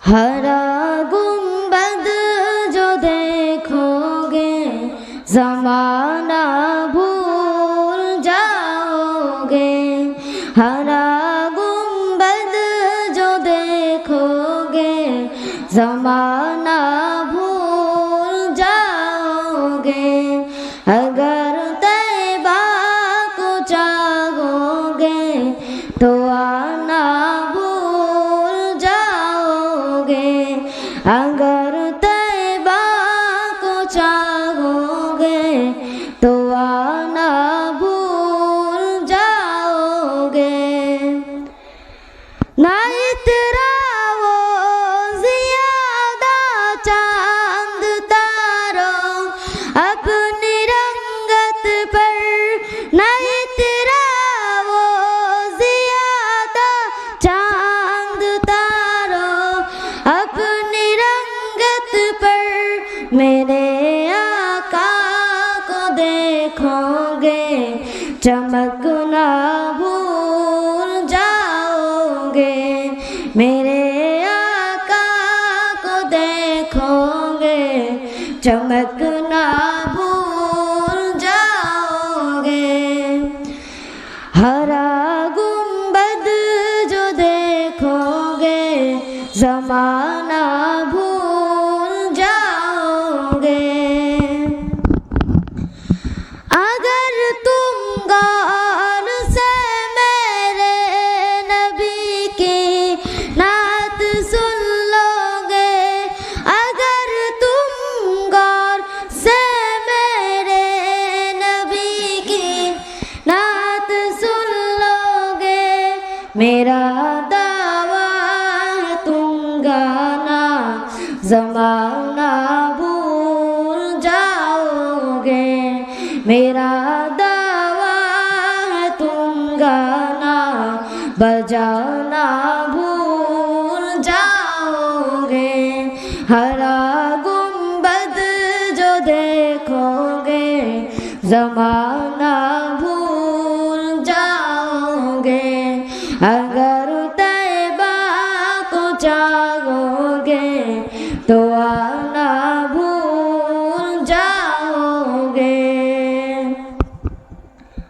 ہرا گنبد جو دیکھو گے زمانہ بھول جاؤ گے ہرا گنبد جو دیکھو گے زمانہ بھول جاؤ گے اگر طیبہ کو چاہو گے تو گے میرے آقا کو دیکھو گے چمکنا بھول جاؤ گے میرے آقا کو دیکھو گے چمکنا بھول جاؤ گے ہرا گنبد جو دیکھو گے زمانہ اگر تم غور سے میرے نبی کی نعت سن لو گے اگر تم غور سے میرے نبی کی نعت سن لو گے میرا دعویٰ تم گانا، زمانہ میرا دعویٰ تم گانا بجانا بھول جاؤ گے ہرا گنبد جو دیکھو گے زمانہ بھول جاؤ گے اگر طیبہ کو چاہو گے تو آنا